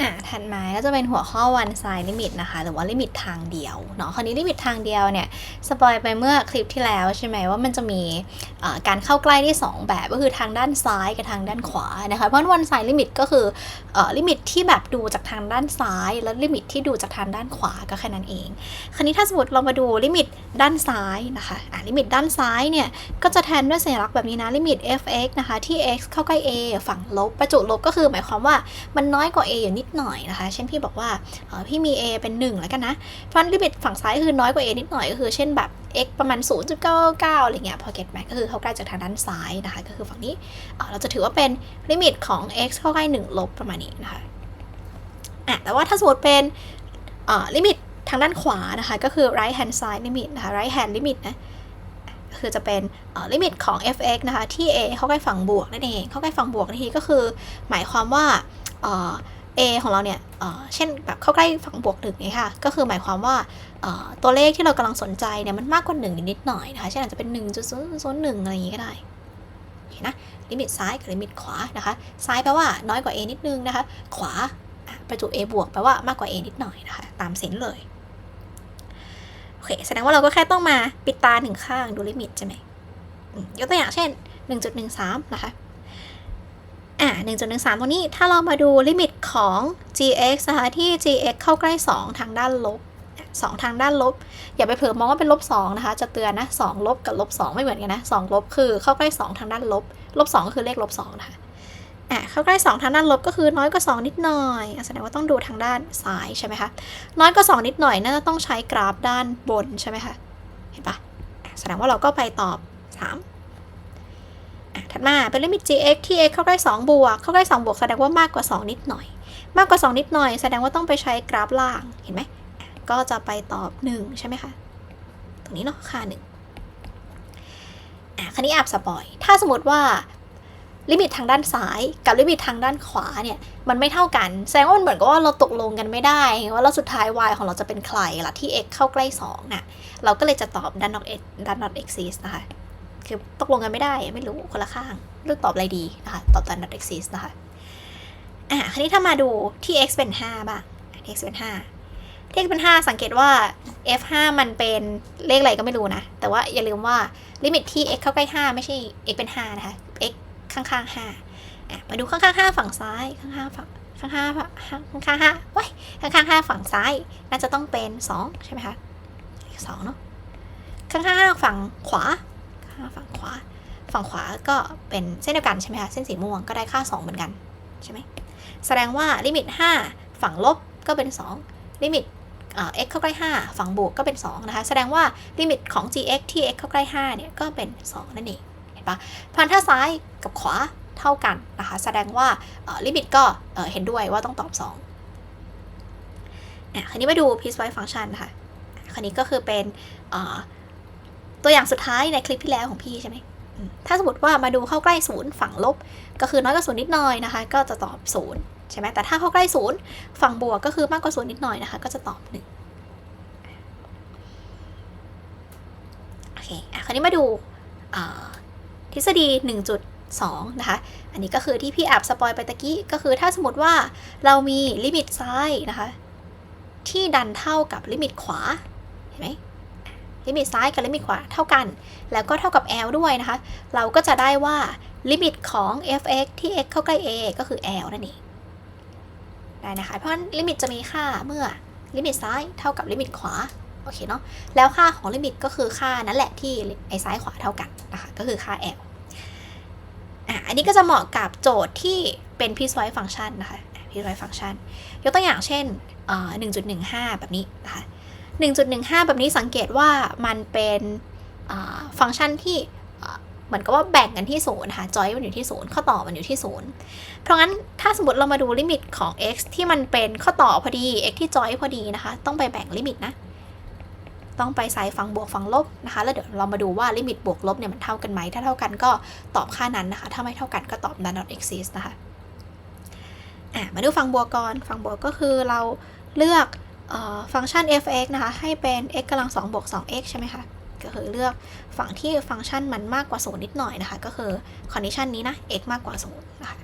อะถัดมาก็จะเป็นหัวข้อ one side limit นะคะหรือว่าลิมิตทางเดียวเนาะคราวนี้ลิมิตทางเดียวเนี่ยสปอยไปเมื่อคลิปที่แล้วใช่ไหมว่ามันจะมีเอ่อการเข้าใกล้ที่2แบบก็คือทางด้านซ้ายกับทางด้านขวานะคะเพราะ one side limit ก็คืออลิมิตที่แบบดูจากทางด้านซ้าย แล้วลิมิตที่ดูจากทางด้านขวาก็แค่นั้นเอง คราวนี้ถ้าสมมติเรามาดูลิมิตด้านซ้ายนะคะอะลิมิตด้านซ้ายเนี่ยก็จะแทนด้วยสัญลักษณ์แบบนี้นะลิมิต f(x) นะคะที่ x เข้าใกล้ a ฝั่งลบประจุลบก็คือหมายความว่ามันน้อยกว่า a อยู่นิดหน่อยนะคะ เช่นพี่บอกว่าพี่มี a เป็น 1 แล้วกันนะเพราะลิมิตฝั่งซ้ายคือน้อยกว่า a นิดหน่อยก็คือเช่นแบบ x ประมาณ 0.99 อะไรเงี้ย pocket max ก็คือเข้าใกล้จากทางด้านซ้ายนะคะ ก็คือฝั่งนี้เราจะถือว่าเป็นลิมิตของ x เข้าใกล้ 1 ลบประมาณนี้นะคะอะแต่ว่าถ้าสมมติเป็นลิมิตทางด้านขวานะคะ ก็คือ right hand side limit นะคะ right hand limit นะคือจะเป็นลิมิตของ f(x) นะคะ ที่ a เข้าใกล้ฝั่งบวกนั่นเอง เข้าใกล้ฝั่งบวกนาทีก็คือ หมายความว่า a ของเราเนี่ยเช่นแบบเข้าใกล้ฝั่งบวกหนึ่งไงค่ะ ก็คือหมายความว่าตัวเลขที่เรากำลังสนใจเนี่ยมันมากกว่า1นิดหน่อยนะคะ เช่นอาจจะเป็น1.001อะไรอย่างงี้ก็ได้โอเคนะ ลิมิตซ้ายกับลิมิตขวานะคะ ซ้ายแปลว่าน้อยกว่า a นิดนึงนะคะ ขวาประจุ a บวกแปลว่ามากกว่า a นิดหน่อยนะคะ ตามเซนเลย โอเค แสดงว่าเราก็แค่ต้องมาปิดตาหนึ่งข้างดูลิมิตใช่ไหมยกตัวอย่างเช่น 1.13 นะคะ อ่า1.13ตรงนี้ถ้าเรามาดูลิมิต ของ gx นะคะที่ gx เข้าใกล้ 2 ทางด้านลบ 2 ทางด้านลบ อย่าไปเผลอมองว่าเป็นลบ2นะคะ จะเตือนนะ2ลบกับลบ2ไม่เหมือนกันนะ2ลบคือเข้าใกล้ 2 ทางด้านลบ ลบ 2 ก็คือเลขลบ2นะคะอะเข้าใกล้ 2 ทางด้านลบก็คือน้อยกว่า 2 นิดหน่อยแสดงว่าต้องดูทางด้านซ้ายใช่ไหมคะ น้อยกว่า 2 นิดหน่อยน่าจะต้องใช้กราฟด้านบนใช่ไหมคะ เห็นปะอะแสดงว่าเราก็ไปตอบ 3 อะถัดมาเป็นลิมิต gx ที่ x เข้าใกล้ 2 บวก เข้าใกล้ 2 บวกแสดงว่ามากกว่า 2 นิดหน่อย มากกว่า 2 นิดหน่อย แสดงว่าต้องไปใช้กราฟล่างเห็นไหม ก็จะไปตอบ 1 ใช่ไหมคะ ตรงนี้เนาะค่า1อะคันนี้แอบสปอย ถ้าสมมติว่าลิมิตทางด้านซ้ายกับลิมิตทางด้านขวาเนี่ยมันไม่เท่ากัน แสดงว่ามันเหมือนกับว่าเราตกลงกันไม่ได้ ว่าเราสุดท้าย y ของเราจะเป็นใครล่ะที่ x เข้าใกล้2น่ะเราก็เลยจะตอบด้าน not x ด้าน not exist นะคะคือตกลงกันไม่ได้ไม่รู้คนละข้างเลือกตอบอะไรดีนะคะตอบตาม not exist นะคะ อะคราวนี้ถ้ามาดูที่ x เป็น 5 บ้าง x เป็น5ที่ x เป็น 5 สังเกตว่า f 5มันเป็นเลขอะไรก็ไม่รู้นะ แต่ว่าอย่าลืมว่าลิมิตที่ x เข้าใกล้ 5 ไม่ใช่ x เป็น 5 นะคะ x ข้างๆ5อะมาดูข้างๆ 5 ฝั่งซ้ายข้างๆฝั่งข้างๆฝั่งข้างๆ5ว้ยข้างๆ5ฝั่งซ้าย น่าจะต้องเป็น2ใช่ไหมคะ2เนาะข้างๆ5ฝั่งขวาค่างฝั่งขวา ฝั่งขวาก็เป็นเส้นเดียวกันใช่ไหมคะ เส้นสีม่วงก็ได้ค่า2เหมือนกัน ใช่ไหม แสดงว่าลิมิต 5 ฝั่งลบก็เป็น 2 ลิมิตเอ่อ x เข้าใกล้ 5 ฝั่งบวกก็เป็น 2 นะคะ แสดงว่าลิมิตของ gx ที่ x เข้าใกล้ 5 เนี่ย ก็เป็น 2 นั่นเอง เห็นปะพันถ้าซ้ายกับขวาเท่ากันนะคะ แสดงว่าลิมิตก็เห็นด้วยว่าต้องตอบ2อะคราวนี้มาดู piecewise function นะคะคราวนี้ก็คือเป็นตัวอย่างสุดท้ายในคลิปที่แล้วของพี่ใช่ไหม ถ้าสมมติว่ามาดูเข้าใกล้ศูนย์ฝั่งลบ ก็คือน้อยกว่าศูนย์นิดหน่อยนะคะ ก็จะตอบศูนย์ใช่ไหมแต่ถ้าเข้าใกล้ศูนย์ฝั่งบวกก็คือมากกว่าศูนย์นิดหน่อยนะคะ ก็จะตอบหนึ่งโอเคอะคราวนี้มาดูทฤษฎี 1.2 นะคะ อันนี้ก็คือที่พี่แอบสปอยไปตะกี้ ก็คือถ้าสมมติว่าเรามีลิมิตซ้ายนะคะ ที่ดันเท่ากับลิมิตขวา เห็นไหม ลิมิตซ้ายกับลิมิตขวาเท่ากัน แล้วก็เท่ากับ L ด้วยนะคะ เราก็จะได้ว่าลิมิตของ f(x) ที่ x เข้าใกล้ a ก็คือ L นั่นเองได้นะคะ เพราะฉะนั้นลิมิตจะมีค่าเมื่อลิมิตซ้ายเท่ากับลิมิตขวาโอเคเนาะแล้วค่าของลิมิตก็คือค่านั่นแหละที่ไอ้ซ้ายขวาเท่ากันนะคะก็คือค่า L อะอันนี้ก็จะเหมาะกับโจทย์ที่เป็น piecewise function นะคะ piecewise function ยกตัวอย่างเช่น 1.15 แบบนี้นะคะ 1.15 แบบนี้สังเกตว่ามันเป็นฟังก์ชันที่เหมือนกับว่าแบ่งกันที่ศูนย์ค่ะจอยมันอยู่ที่ศูนย์ข้อต่อมันอยู่ที่ศูนย์เพราะงั้นถ้าสมมติเรามาดูลิมิตของ x ที่มันเป็นข้อต่อพอดี x ที่จอยพอดีนะคะ ต้องไปแบ่งลิมิตนะ ต้องไปใส่ฝั่งบวกฝั่งลบนะคะ แล้วเดี๋ยวเรามาดูว่าลิมิตบวกลบเนี่ยมันเท่ากันไหม ถ้าเท่ากันก็ตอบค่านั้นนะคะ ถ้าไม่เท่ากันก็ตอบ none not exist นะคะ อะ มาดูฝั่งบวกก่อน ฝั่งบวกก็คือเราเลือก ฟังก์ชัน f(x) นะคะ ให้เป็น x กำลัง2บวก 2x ใช่ไหมคะ ก็คือเลือกฝั่งที่ฟังก์ชันมันมากกว่า 0 นิดหน่อยนะคะ ก็คือคอนดิชันนี้นะ x มากกว่า 0 นะคะ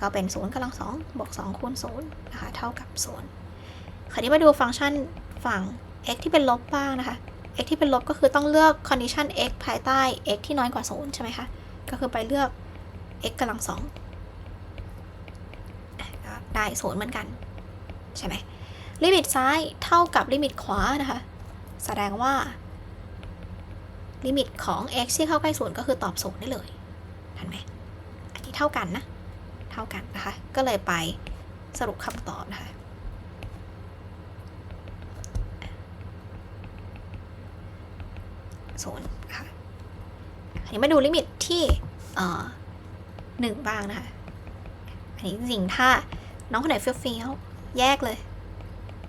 ก็เป็น 0กำลัง2บวก2คูณ0นะคะ เท่ากับ 0 คราวนี้มาดูฟังก์ชันฝั่ง x ที่เป็นลบบ้างนะคะ x ที่เป็นลบก็คือต้องเลือก condition x ภายใต้ x ที่น้อยกว่า 0 ใช่ไหมคะ ก็คือไปเลือก x กำลัง2อะก็ได้ 0 เหมือนกัน ใช่ไหม ลิมิตซ้ายเท่ากับลิมิตขวานะคะ แสดงว่า ลิมิตของ x ที่เข้าใกล้ศูนย์ก็คือตอบศูนย์ได้เลยทันไหมอันนี้เท่ากันนะ เท่ากันนะคะ ก็เลยไปสรุปคำตอบนะคะศูนย์ค่ะอันนี้มาดูลิมิตที่เอ่อหนึ่งบ้างนะคะ อันนี้จริงถ้าน้องคนไหนเฟี้ยวๆแยกเลย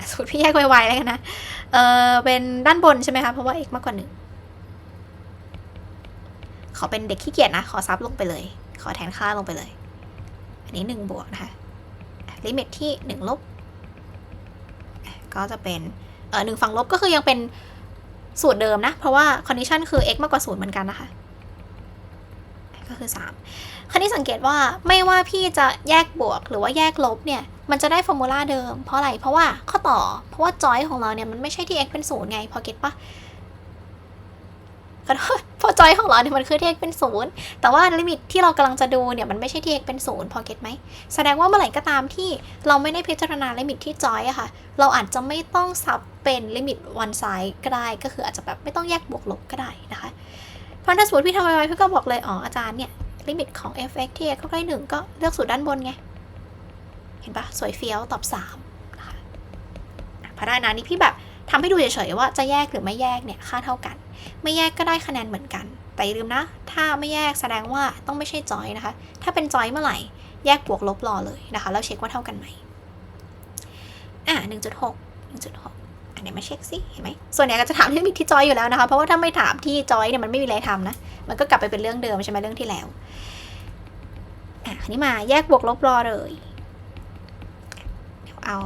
สมมติพี่แยกไวๆแล้วกันนะ เออเป็นด้านบนใช่ไหมคะ เพราะว่า x มากกว่าหนึ่ง ขอเป็นเด็กขี้เกียจนะ ขอซับลงไปเลย ขอแทนค่าลงไปเลย อันนี้หนึ่งบวกนะคะ ลิมิตที่หนึ่งลบ ก็จะเป็น เออหนึ่งฝั่งลบก็คือยังเป็นสูตรเดิมนะ เพราะว่า condition คือ x มากกว่าศูนย์เหมือนกันนะคะ ก็คือ 3 คราวนี้สังเกตว่าไม่ว่าพี่จะแยกบวกหรือว่าแยกลบเนี่ย มันจะได้ฟอร์มูลาเดิม เพราะอะไร เพราะว่าข้อต่อ เพราะว่าจอยของเราเนี่ยมันไม่ใช่ที่ x เป็นศูนย์ไง พอเก็ตปะขอโทษพอจอยของเราเนี่ยมันคือที่ x เป็นศูนย์แต่ว่าลิมิตที่เรากำลังจะดูเนี่ยมันไม่ใช่ที่ x เป็นศูนย์พอเก็ตไหม แสดงว่าเมื่อไหร่ก็ตามที่เราไม่ได้พิจารณาลิมิตที่จอยอะค่ะ เราอาจจะไม่ต้องซับเป็นลิมิตวันไซด์ก็ได้ ก็คืออาจจะแบบไม่ต้องแยกบวกลบก็ได้นะคะพราะถ้าสมมติพี่ทำไว้พี่ก็บอกเลย อ๋ออาจารย์เนี่ยลิมิตของ f(x) ที่ x เข้าใกล้หนึ่งก็เลือกสูตรด้านบนไง เห็นปะสวยเฟี้ยวตอบ3นะคะอะพอได้นะนี่พี่แบบทำให้ดูเฉยๆว่าจะแยกหรือไม่แยกเนี่ยค่าเท่ากัน ไม่แยกก็ได้คะแนนเหมือนกัน แต่อย่าลืมนะ ถ้าไม่แยกแสดงว่าต้องไม่ใช่จอยนะคะ ถ้าเป็นจอยเมื่อไหร่แยกบวกลบรอเลยนะคะ แล้วเช็คว่าเท่ากันไหมอะ1.6 1.6อันนี้มาเช็คสิเห็นไหมส่วนใหญ่ก็จะถามที่ลิมิตที่จอยอยู่แล้วนะคะ เพราะว่าถ้าไม่ถามที่จอยเนี่ยมันไม่มีอะไรทำนะ มันก็กลับไปเป็นเรื่องเดิมใช่ไหมเรื่องที่แล้วอะคราวนี้มาแยกบวกลบรอเลย เอา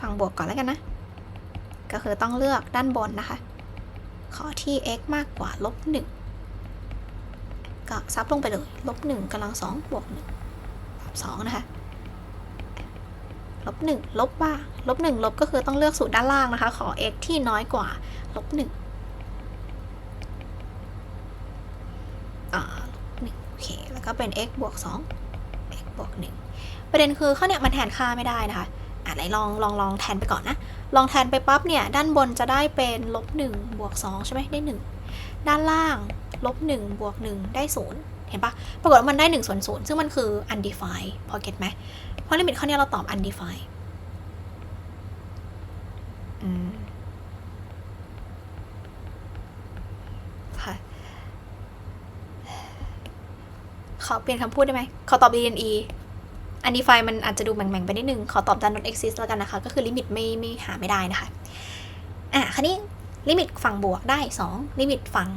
ฝั่งบวกก่อนแล้วกันนะ ก็คือต้องเลือกด้านบนนะคะ ขอที่ x มากกว่าลบหนึ่งก็ซับลงไปเลยลบหนึ่งกำลังสองบวกหนึ่งสองนะคะลบหนึ่งลบบ้างลบหนึ่งลบก็คือต้องเลือกสูตรด้านล่างนะคะ ขอ x ที่น้อยกว่าลบหนึ่งอ่าลบหนึ่งโอเค แล้วก็เป็น x บวกสอง x บวกหนึ่งประเด็นคือข้อเนี้ยมันแทนค่าไม่ได้นะคะ อะไหนลองลองลองแทนไปก่อนนะ ลองแทนไปปั๊บเนี่ย ด้านบนจะได้เป็นลบหนึ่งบวกสองใช่ไหมได้หนึ่งด้านล่างลบหนึ่งบวกหนึ่งได้ศูนย์เห็นปะปรากฏว่ามันได้หนึ่งส่วนศูนย์ซึ่งมันคือ undefined พอเก็ตไหมเพราะลิมิตข้อนี้เราตอบ undefined ค่ะขอเปลี่ยนคำพูดได้ไหมขอตอบ DNE undefined มันอาจจะดูแหม่งๆไปนิดนึง ขอตอบ does not exist แล้วกันนะคะ ก็คือลิมิตไม่ไม่หาไม่ได้นะคะ อะคราวนี้ลิมิตฝั่งบวกได้ 2 ลิมิตฝั่ง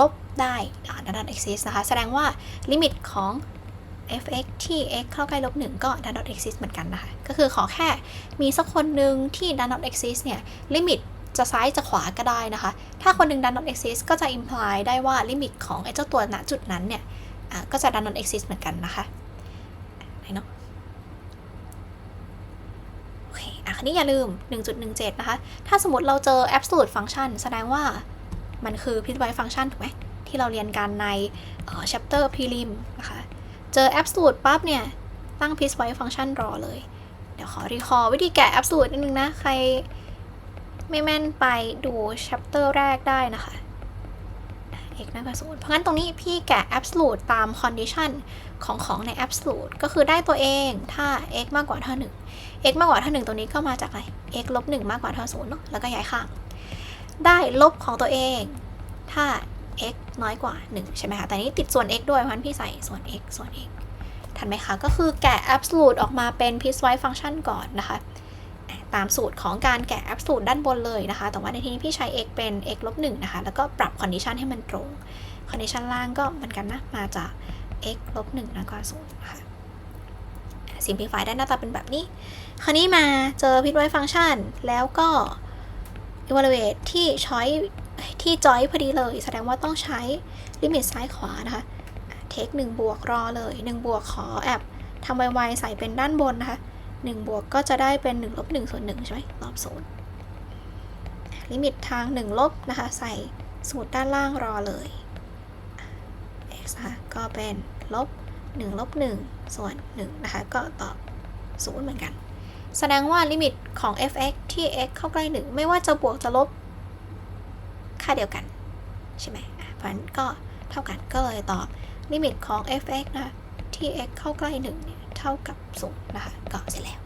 ลบได้อ่า does not exist นะคะ แสดงว่าลิมิตของ f(x) ที่ x เข้าใกล้ลบหนึ่งก็ does not exist เหมือนกันนะคะ ก็คือขอแค่มีสักคนหนึ่งที่ does not exist เนี่ย ลิมิตจะซ้ายจะขวาก็ได้นะคะ ถ้าคนหนึ่ง does not exist ก็จะ imply ได้ว่าลิมิตของไอ้เจ้าตัวณจุดนั้นเนี่ยอะก็จะ does not exist เหมือนกันนะคะไหนเนาะ โอันนี้อย่าลืม 1.17 นะคะ ถ้าสมมติเราเจอ absolute function แสดงว่ามันคือ piecewise function ถูกไหมที่เราเรียนกันในเอ่อ chapter prelim นะคะ เจอ absolute ปั๊บเนี่ย ตั้ง piecewise function รอเลย เดี๋ยวขอรีคอร์วิธีแกะ absolute นิดนึงนะ ใครไม่แม่นไปดู chapter แรกได้นะคะ x น่ากว่าศูนย์เพราะงั้นตรงนี้พี่แกะ absolute ตาม condition ของของใน absolute ก็คือได้ตัวเองถ้า x มากกว่าเท่า 1 x มากกว่าเท่า 1 ตัวนี้ก็มาจากอะไร x ลบ1มากกว่าเท่า0เนาะแล้วก็ย้ายข้าง ได้ลบของตัวเอง ถ้า x น้อยกว่า 1 ใช่ไหมคะแต่นี้ติดส่วน x ด้วยเพราะฉะนั้นพี่ใส่ส่วน x ส่วน x ทันไหมคะ ก็คือแกะ absolute ออกมาเป็น piecewise function ก่อนนะคะ ตามสูตรของการแกะ absolute ด้านบนเลยนะคะ แต่ว่าในที่นี้พี่ใช้ x เป็น x ลบ1นะคะ แล้วก็ปรับ condition ให้มันตรง condition ล่างก็เหมือนกันนะ มาจาก x ลบ1น้อยกว่า0นะคะ simplify ได้หน้าตาเป็นแบบนี้ คราวนี้มาเจอ piecewise function แล้วก็ evaluate ที่ choice ที่ joy พอดีเลย แสดงว่าต้องใช้ limit ซ้ายขวานะคะเทค1บวกรอเลย 1 บวกขอแอบทำ y y ใส่เป็นด้านบนนะคะ 1 บวกก็จะได้เป็น1ลบ1ส่วน1ใช่ไหมรอบศูนย์ลิมิตทาง 1 ลบนะคะ ใส่สูตรด้านล่างรอเลย x นะคะก็เป็นลบ1ลบ1ส่วน1นะคะ ก็ตอบ 0 เหมือนกัน แสดงว่าลิมิตของ f(x) ที่ x เข้าใกล้ 1 ไม่ว่าจะบวกจะลบ ค่าเดียวกัน ใช่ไหมเพราะฉะนั้นก็เท่ากันก็เลยตอบลิมิตของ f(x) นะคะที่ x เข้าใกล้ 1 เนี่ย เท่ากับ0นะคะก็เสร็จแล้ว